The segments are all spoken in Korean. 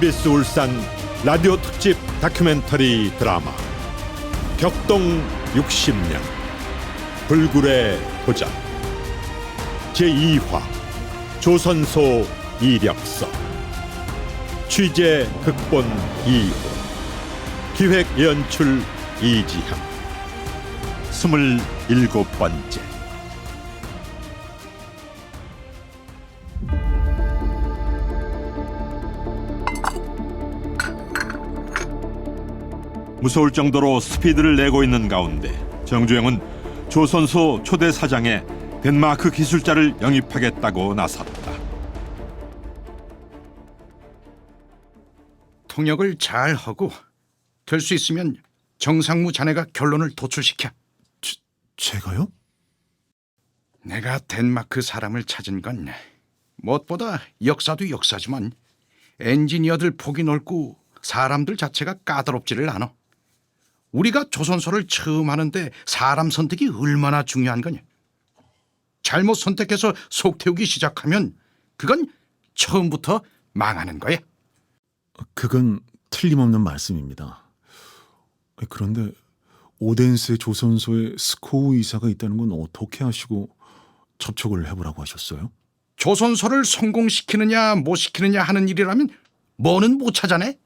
KBS 울산 라디오 특집 다큐멘터리 드라마 격동 60년 불굴의 도전. 제2화 조선소 이력서. 취재 극본 이호. 기획 연출 이지향. 스물일곱 번째 무서울 정도로 스피드를 내고 있는 가운데 정주영은 조선소 초대 사장에 덴마크 기술자를 영입하겠다고 나섰다. 통역을 잘 하고 될 수 있으면 정상무 자네가 결론을 도출시켜. 제가요? 내가 덴마크 사람을 찾은 건 무엇보다 역사도 역사지만 엔지니어들 폭이 넓고 사람들 자체가 까다롭지를 않아. 우리가 조선소를 처음 하는데 사람 선택이 얼마나 중요한 거냐. 잘못 선택해서 속 태우기 시작하면 그건 처음부터 망하는 거야. 그건 틀림없는 말씀입니다. 그런데 오덴세 조선소에 스코우 이사가 있다는 건 어떻게 하시고 접촉을 해보라고 하셨어요? 조선소를 성공시키느냐 못 시키느냐 하는 일이라면 뭐는 못 찾아내?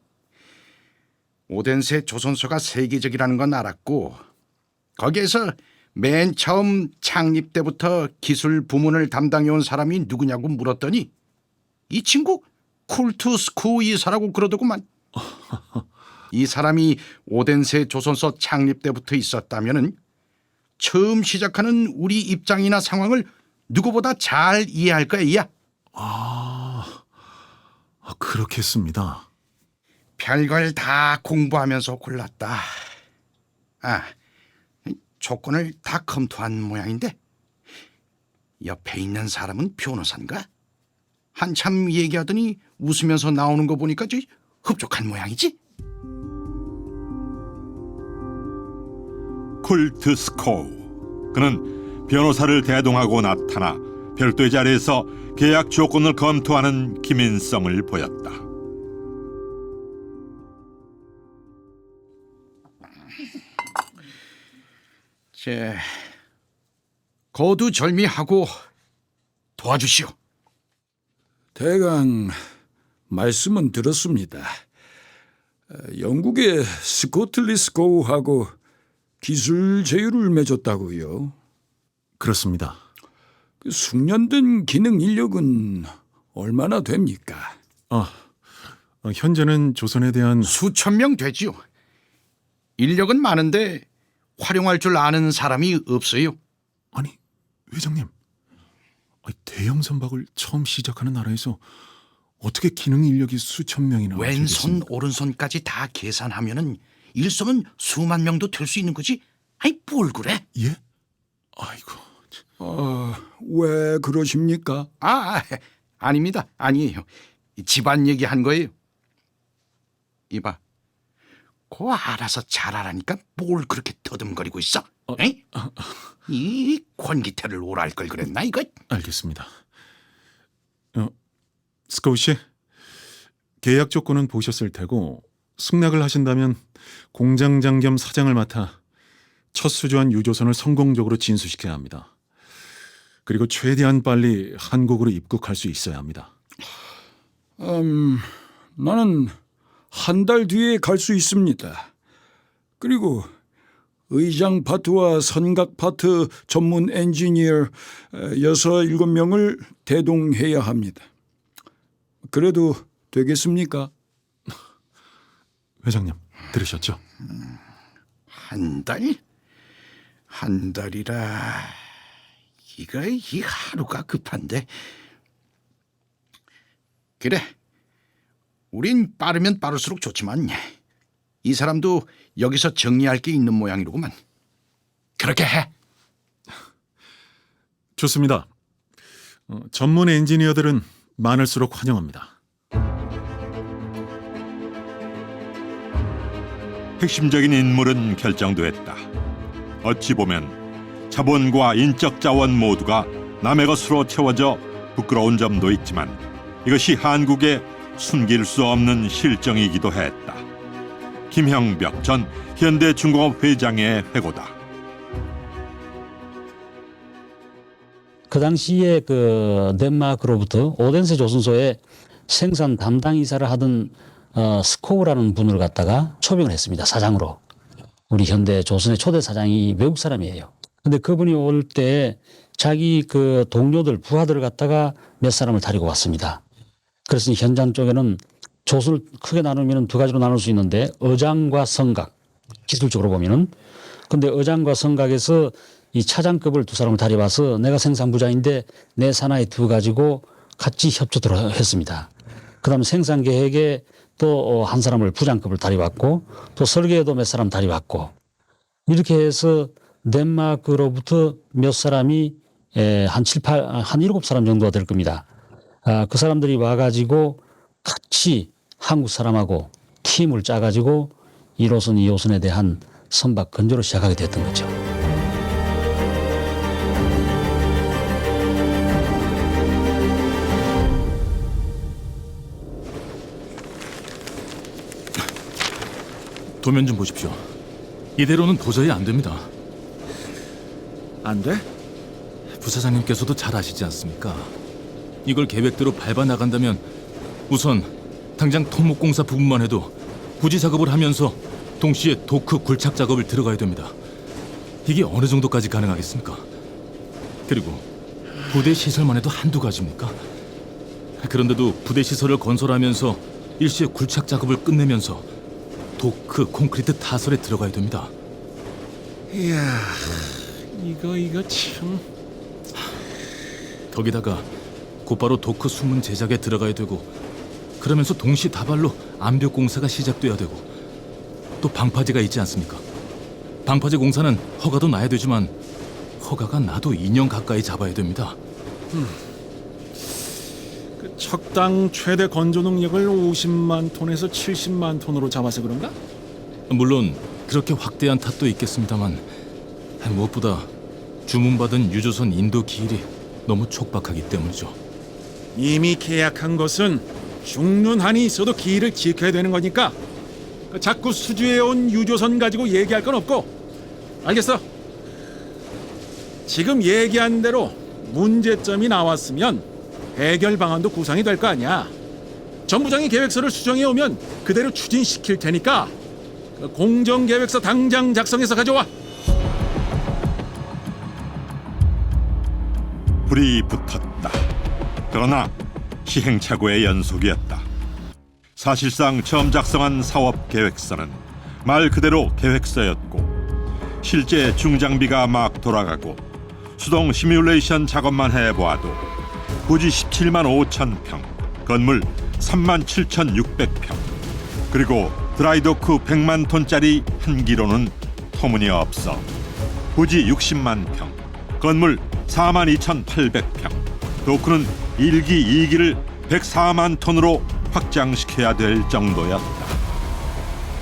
오덴세 조선소가 세계적이라는 건 알았고 거기에서 맨 처음 창립 때부터 기술 부문을 담당해온 사람이 누구냐고 물었더니 이 친구 쿨투 스쿠 이사라고 그러더구만. 이 사람이 오덴세 조선소 창립 때부터 있었다면은 처음 시작하는 우리 입장이나 상황을 누구보다 잘 이해할 거야. 아, 그렇겠습니다. 별걸 다 공부하면서 골랐다. 아, 조건을 다 검토한 모양인데 옆에 있는 사람은 변호사인가? 한참 얘기하더니 웃으면서 나오는 거 보니까 저 흡족한 모양이지? 쿨트 스코우. 그는 변호사를 대동하고 나타나 별도의 자리에서 계약 조건을 검토하는 기민성을 보였다. 제 거두절미하고 도와주시오. 대강 말씀은 들었습니다. 어, 영국의 스코틀리스코우하고 기술 제휴를 맺었다고요. 그렇습니다. 그 숙련된 기능 인력은 얼마나 됩니까? 아, 어, 현재는 조선에 대한 수천 명 되지요. 인력은 많은데 활용할 줄 아는 사람이 없어요. 아니 회장님, 아니, 대형 선박을 처음 시작하는 나라에서 어떻게 기능 인력이 수천 명이나 왼손 되겠습니까? 오른손까지 다 계산하면은 일손은 수만 명도 될 수 있는 거지. 아이 뭘 그래? 예? 아이고 아, 왜 그러십니까? 아 아닙니다. 아니에요. 집안 얘기한 거예요. 이봐. 고 알아서 잘하라니까 뭘 그렇게 더듬거리고 있어? 에이? 이 권기태를 오랄 걸 그랬나 이거? 알겠습니다. 어, 스코우 씨, 계약 조건은 보셨을 테고 승낙을 하신다면 공장장 겸 사장을 맡아 첫 수주한 유조선을 성공적으로 진수시켜야 합니다. 그리고 최대한 빨리 한국으로 입국할 수 있어야 합니다. 음, 나는 한 달 뒤에 갈 수 있습니다. 그리고 의장 파트와 선각 파트 전문 엔지니어 어, 여섯 일곱 명을 대동해야 합니다. 그래도 되겠습니까? 회장님, 들으셨죠? 한 달? 한 달이라 이거 이 하루가 급한데 그래 우린 빠르면 빠를수록 좋지만 이 사람도 여기서 정리할 게 있는 모양이로구만 그렇게 해 좋습니다. 어, 전문 엔지니어들은 많을수록 환영합니다. 핵심적인 인물은 결정됐다. 어찌 보면 자본과 인적 자원 모두가 남의 것으로 채워져 부끄러운 점도 있지만 이것이 한국의 숨길 수 없는 실정이기도 했다. 김형벽 전 현대중공업 회장의 회고다. 그 당시에 그 덴마크로부터 오덴세 조선소에 생산 담당 이사를 하던 어, 스코우라는 분을 갖다가 초빙을 했습니다. 사장으로. 우리 현대 조선의 초대 사장이 외국 사람이에요. 근데 그분이 올 때 자기 그 동료들 부하들을 갖다가 몇 사람을 데리고 왔습니다. 그래서 이 현장 쪽에는 조선을 크게 나누면 두 가지로 나눌 수 있는데 어장과 성각 기술적으로 보면은 근데 어장과 성각에서 이 차장급을 두 사람을 다려와서 내가 생산부장인데 내 산하에 두 가지고 같이 협조를 했습니다. 그 다음 생산 계획에 또 한 사람을 부장급을 다려왔고 또 설계에도 몇 사람 다려왔고 이렇게 해서 덴마크로부터 몇 사람이 에, 한 7, 8, 한 일곱 사람 정도가 될 겁니다. 아, 그 사람들이 와가지고 같이 한국 사람하고 팀을 짜가지고 1호선, 2호선에 대한 선박 건조를 시작하게 됐던 거죠. 도면 좀 보십시오. 이대로는 도저히 안 됩니다. 안 돼? 부사장님께서도 잘 아시지 않습니까? 이걸 계획대로 밟아 나간다면 우선 당장 토목공사 부분만 해도 부지 작업을 하면서 동시에 도크 굴착 작업을 들어가야 됩니다. 이게 어느 정도까지 가능하겠습니까? 그리고 부대 시설만 해도 한두 가지입니까? 그런데도 부대 시설을 건설하면서 일시에 굴착 작업을 끝내면서 도크 콘크리트 타설에 들어가야 됩니다. 이야, 이거 이거 참. 거기다가 곧바로 도크 수문 제작에 들어가야 되고 그러면서 동시 다발로 암벽 공사가 시작돼야 되고 또 방파제가 있지 않습니까? 방파제 공사는 허가도 나야 되지만 허가가 나도 2년 가까이 잡아야 됩니다. 그 척당 최대 건조 능력을 50만 톤에서 70만 톤으로 잡아서 그런가? 물론 그렇게 확대한 탓도 있겠습니다만 무엇보다 주문받은 유조선 인도 기일이 너무 촉박하기 때문이죠. 이미 계약한 것은 죽는 한이 있어도 기일을 지켜야 되는 거니까 그 자꾸 수주해 온 유조선 가지고 얘기할 건 없고 알겠어. 지금 얘기한 대로 문제점이 나왔으면 해결 방안도 구상이 될 거 아니야. 전 부장이 계획서를 수정해 오면 그대로 추진시킬 테니까 그 공정 계획서 당장 작성해서 가져와. 불이 붙었다. 그러나 시행착오의 연속이었다. 사실상 처음 작성한 사업 계획서는 말 그대로 계획서였고 실제 중장비가 막 돌아가고 수동 시뮬레이션 작업만 해보아도 부지 17만 5천 평, 건물 3만 7,600평, 그리고 드라이도크 100만 톤짜리 한 기로는 터무니없어 부지 60만 평, 건물 4만 2,800평, 도크는 1기, 2기를 104만 톤으로 확장시켜야 될 정도였다.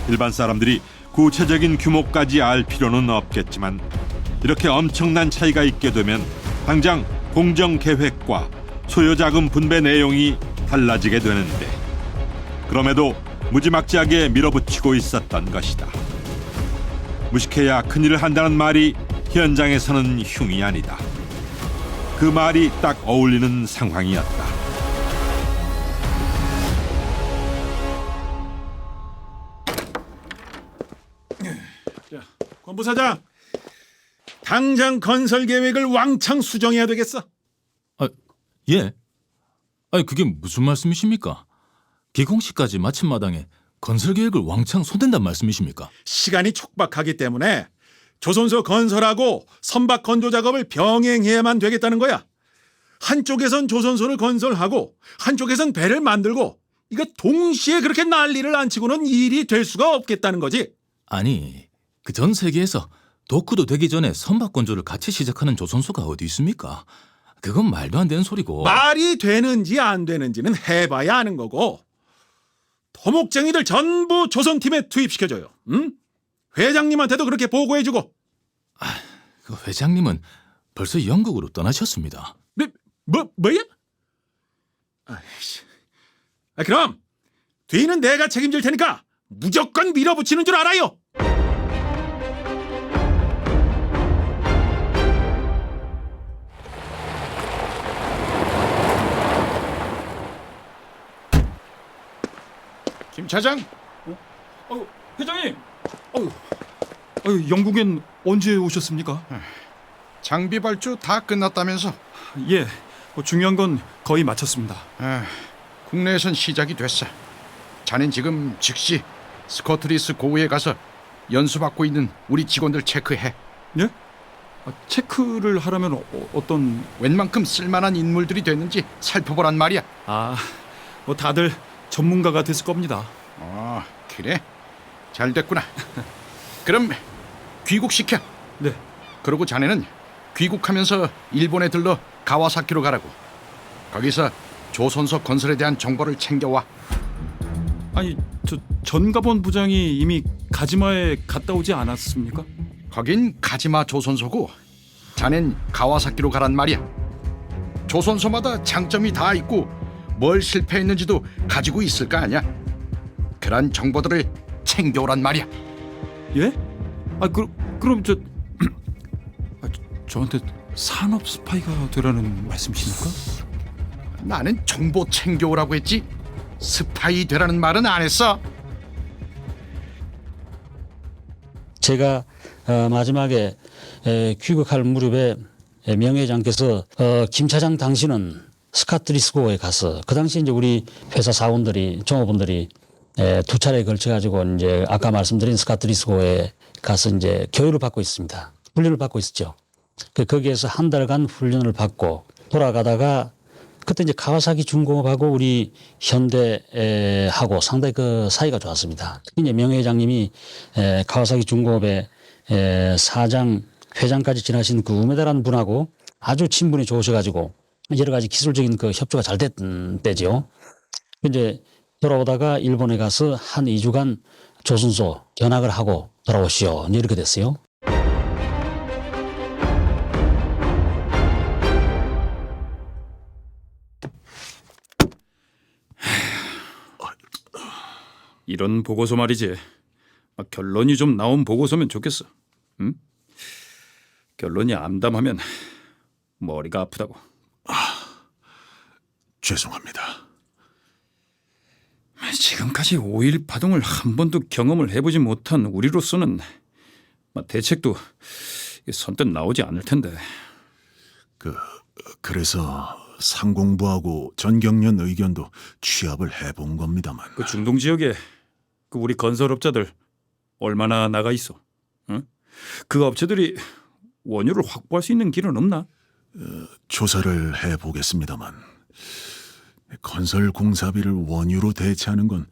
일반 사람들이 구체적인 규모까지 알 필요는 없겠지만 이렇게 엄청난 차이가 있게 되면 당장 공정 계획과 소요 자금 분배 내용이 달라지게 되는데 그럼에도 무지막지하게 밀어붙이고 있었던 것이다. 무식해야 큰일을 한다는 말이 현장에서는 흉이 아니다. 그 말이 딱 어울리는 상황이었다. 권 부사장, 당장 건설 계획을 왕창 수정해야 되겠어. 아, 예? 아니 그게 무슨 말씀이십니까? 기공식까지 마친 마당에 건설 계획을 왕창 손댄단 말씀이십니까? 시간이 촉박하기 때문에 조선소 건설하고 선박 건조 작업을 병행해야만 되겠다는 거야. 한쪽에선 조선소를 건설하고 한쪽에선 배를 만들고 이거 동시에 그렇게 난리를 안 치고는 일이 될 수가 없겠다는 거지. 아니 그 전 세계에서 도크도 되기 전에 선박 건조를 같이 시작하는 조선소가 어디 있습니까? 그건 말도 안 되는 소리고. 말이 되는지 안 되는지는 해봐야 아는 거고 토목쟁이들 전부 조선팀에 투입시켜줘요. 응? 회장님한테도 그렇게 보고해주고 그 회장님은 벌써 영국으로 떠나셨습니다. 뭐, 뭐 뭐야? 아이씨. 아, 그럼 뒤는 내가 책임질 테니까 무조건 밀어붙이는 줄 알아요. 김 차장, 어, 회장님. 어휴, 어휴, 영국엔 언제 오셨습니까? 장비 발주 다 끝났다면서? 예, 뭐 중요한 건 거의 마쳤습니다. 아, 국내에선 시작이 됐어. 자넨 지금 즉시 스코트리스 고우에 가서 연수받고 있는 우리 직원들 체크해. 예? 아, 체크를 하려면 어, 어떤 웬만큼 쓸만한 인물들이 됐는지 살펴보란 말이야. 아, 뭐 다들 전문가가 됐을 겁니다. 어, 그래? 잘 됐구나. 그럼 귀국시켜. 네. 그러고 자네는 귀국하면서 일본에 들러 가와사키로 가라고. 거기서 조선소 건설에 대한 정보를 챙겨와. 아니, 저 전가본 부장이 이미 가지마에 갔다 오지 않았습니까? 거긴 가지마 조선소고 자넨 가와사키로 가란 말이야. 조선소마다 장점이 다 있고 뭘 실패했는지도 가지고 있을 거 아니야. 그런 정보들을 챙겨오란 말이야. 예? 아, 그, 그럼 저, 아, 저 저한테 산업 스파이가 되라는 말씀이십니까? 나는 정보 챙겨오라고 했지 스파이 되라는 말은 안 했어. 제가 어, 마지막에 에, 귀국할 무렵에 에, 명예회장께서 어, 김 차장 당신은 스카트리스고에 가서 그 당시 이제 우리 회사 사원들이 종업원들이 에, 두 차례에 걸쳐 가지고 이제 아까 말씀드린 스카트리스고에 가서 이제 교육을 받고 있습니다. 훈련을 받고 있었죠. 그 거기에서 한 달간 훈련을 받고 돌아가다가 그때 이제 가와사키 중공업하고 우리 현대하고 상당히 그 사이가 좋았습니다. 특히 이제 명예 회장님이 에, 가와사키 중공업의 에, 사장, 회장까지 지나신 그 우메다라는 분하고 아주 친분이 좋으셔가지고 여러 가지 기술적인 그 협조가 잘 됐던 때죠. 이제 돌아오다가 일본에 가서 한 2주간 조선소 견학을 하고 돌아오시오. 이렇게 됐어요. 이런 보고서 말이지. 아, 결론이 좀 나온 보고서면 좋겠어. 응? 결론이 암담하면 머리가 아프다고. 죄송합니다. 지금까지 5일 파동을 한 번도 경험을 해보지 못한 우리로서는 뭐 대책도 선뜻 나오지 않을 텐데. 그 그래서 상공부하고 전경련 의견도 취합을 해본 겁니다만 그 중동 지역에 그 우리 건설업자들 얼마나 나가 있어? 응? 그 업체들이 원유를 확보할 수 있는 길은 없나? 조사를 해보겠습니다만 건설 공사비를 원유로 대체하는 건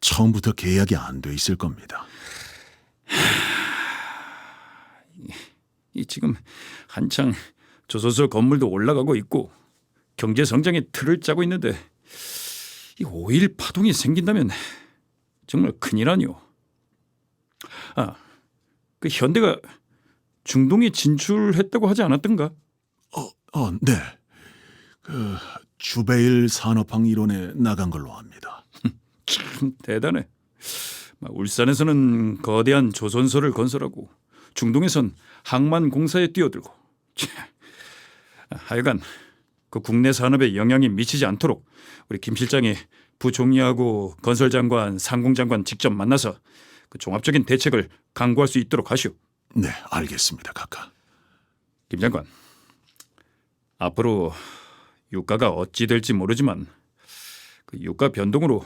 처음부터 계약이 안 돼 있을 겁니다. 이 지금 한창 조선소 건물도 올라가고 있고 경제 성장의 틀을 짜고 있는데 이 5일 파동이 생긴다면 정말 큰일 아니오. 아, 그 현대가 중동에 진출했다고 하지 않았던가? 어, 네. 그 주베일 산업항 이론에 나간 걸로 압니다. 참 대단해. 막 울산에서는 거대한 조선소를 건설하고 중동에선 항만 공사에 뛰어들고. 참. 하여간 그 국내 산업에 영향이 미치지 않도록 우리 김 실장이 부총리하고 건설장관, 상공장관 직접 만나서 그 종합적인 대책을 강구할 수 있도록 하시오. 네, 알겠습니다, 각하. 김 장관. 앞으로 유가가 어찌 될지 모르지만 그 유가 변동으로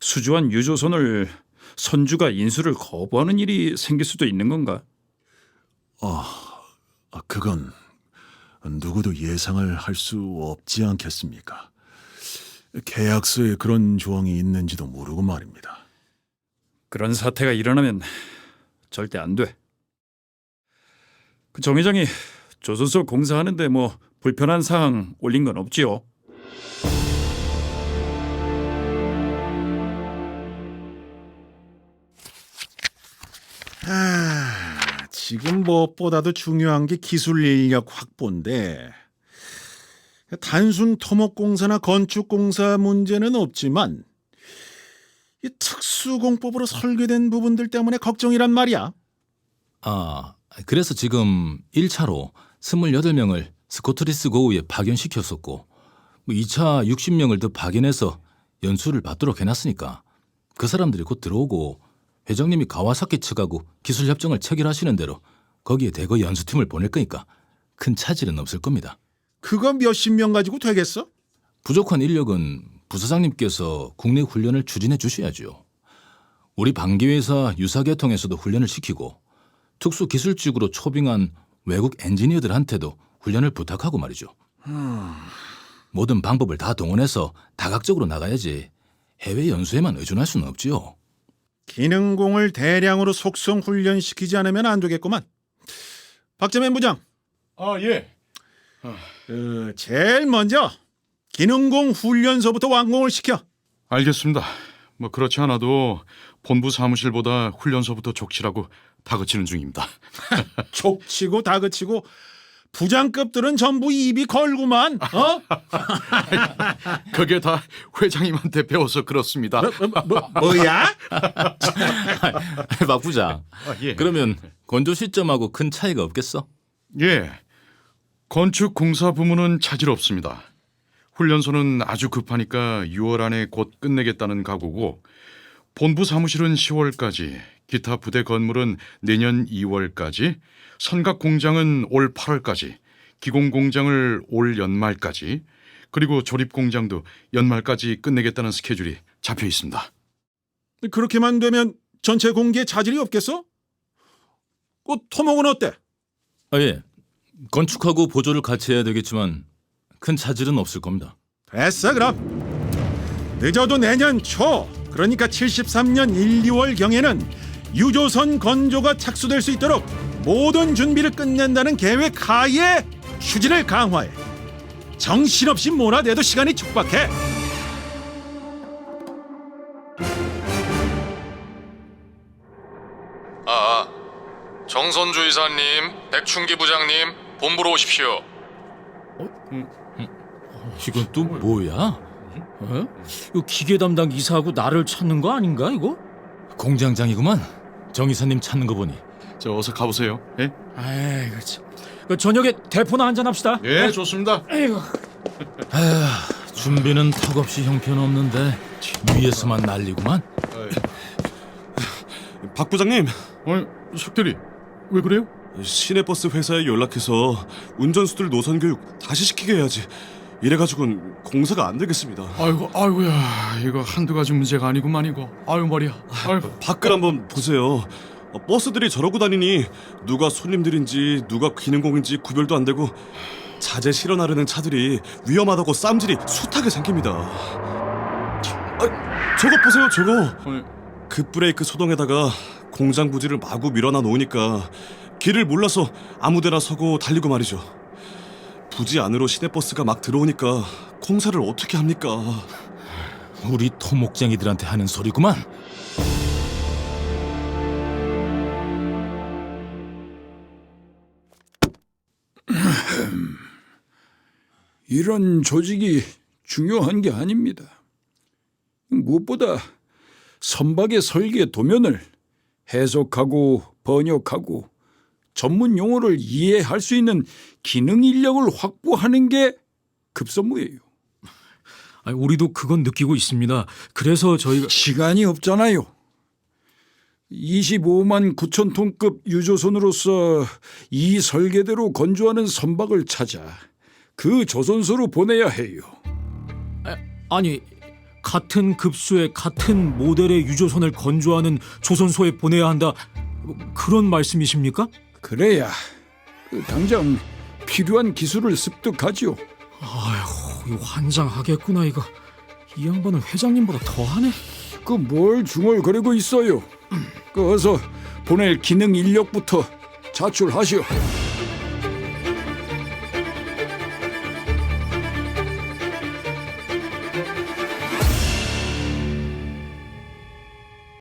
수주한 유조선을 선주가 인수를 거부하는 일이 생길 수도 있는 건가? 아, 그건 누구도 예상을 할 수 없지 않겠습니까? 계약서에 그런 조항이 있는지도 모르고 말입니다. 그런 사태가 일어나면 절대 안 돼. 그정 회장이 조선소 공사하는데 뭐 불편한 사항 올린 건 없지요? 아, 지금 무엇보다도 중요한 게 기술 인력 확보인데 단순 토목공사나 건축공사 문제는 없지만 이 특수공법으로 설계된 부분들 때문에 걱정이란 말이야. 아, 그래서 지금 1차로 28명을 스코트리스 고우에 파견시켰었고 뭐 2차 60명을 더 파견해서 연수를 받도록 해놨으니까 그 사람들이 곧 들어오고 회장님이 가와사키 측하고 기술 협정을 체결하시는 대로 거기에 대거 연수팀을 보낼 거니까 큰 차질은 없을 겁니다. 그거 몇십 명 가지고 되겠어? 부족한 인력은 부사장님께서 국내 훈련을 추진해 주셔야죠. 우리 방기회사 유사계통에서도 훈련을 시키고 특수기술직으로 초빙한 외국 엔지니어들한테도 훈련을 부탁하고 말이죠. 모든 방법을 다 동원해서 다각적으로 나가야지 해외 연수에만 의존할 수는 없지요. 기능공을 대량으로 속성 훈련시키지 않으면 안 되겠구만. 박재민 부장, 아 예. 그 제일 먼저 기능공 훈련소부터 완공을 시켜. 알겠습니다. 뭐 그렇지 않아도 본부 사무실보다 훈련소부터 족치라고 다그치는 중입니다. 족치고 다그치고 부장급들은 전부 입이 걸구만. 어? 그게 다 회장님한테 배워서 그렇습니다. 뭐, 뭐야? 박 부장, 아, 예. 그러면 건조 시점하고 큰 차이가 없겠어? 예. 건축 공사 부문은 차질 없습니다. 훈련소는 아주 급하니까 6월 안에 곧 끝내겠다는 각오고 본부 사무실은 10월까지, 기타 부대 건물은 내년 2월까지, 선각 공장은 올 8월까지, 기공 공장을 올 연말까지, 그리고 조립 공장도 연말까지 끝내겠다는 스케줄이 잡혀 있습니다. 그렇게만 되면 전체 공기에 차질이 없겠어? 그 토목은 어때? 아, 예. 건축하고 보조를 같이 해야 되겠지만 큰 차질은 없을 겁니다. 됐어 그럼 늦어도 내년 초 그러니까 73년 1, 2월 경에는 유조선 건조가 착수될 수 있도록 모든 준비를 끝낸다는 계획 하에 추진을 강화해. 정신없이 몰아대도 시간이 촉박해. 아, 정선주 이사님, 백충기 부장님, 본부로 오십시오. 이건 또 뭐야? 어? 이거 기계 담당 이사하고 나를 찾는 거 아닌가 이거? 공장장이구만. 정 이사님 찾는 거 보니. 저 어서 가보세요. 예? 아이 그렇지. 그 저녁에 대포나 한잔 합시다. 예, 좋습니다. 아이고. 준비는 턱없이 형편없는데 위에서만 난리구만. 박 부장님, 어, 석대리 왜 그래요? 시내버스 회사에 연락해서 운전수들 노선 교육 다시 시키게 해야지. 이래가지고는 공사가 안 되겠습니다. 아이고, 아이고야, 이거 한두 가지 문제가 아니구만 이거. 아유 머리야. 아이고. 밖을 한번 보세요. 어, 버스들이 저러고 다니니 누가 손님들인지 누가 기능공인지 구별도 안 되고 자재 실어 나르는 차들이 위험하다고 쌈질이 숱하게 생깁니다. 아, 저거 보세요, 저거. 급브레이크 소동에다가 공장 부지를 마구 밀어놔 놓으니까 길을 몰라서 아무데나 서고 달리고 말이죠. 부지 안으로 시내버스가 막 들어오니까 공사를 어떻게 합니까? 우리 토목쟁이들한테 하는 소리구만. 이런 조직이 중요한 게 아닙니다. 무엇보다 선박의 설계 도면을 해석하고 번역하고 전문 용어를 이해할 수 있는 기능 인력을 확보하는 게 급선무예요. 아니, 우리도 그건 느끼고 있습니다. 그래서 저희가 시간이 없잖아요. 25만 9천 톤급 유조선으로서 이 설계대로 건조하는 선박을 찾아 그 조선소로 보내야 해요. 아니 같은 급수의 같은 모델의 유조선을 건조하는 조선소에 보내야 한다. 뭐, 그런 말씀이십니까? 그래야 그 당장 필요한 기술을 습득하지요. 아휴, 이거 환장하겠구나 이거. 이 양반은 회장님보다 더하네. 그 뭘 중얼거리고 있어요. 그 어서 보낼 기능 인력부터 자출하시오.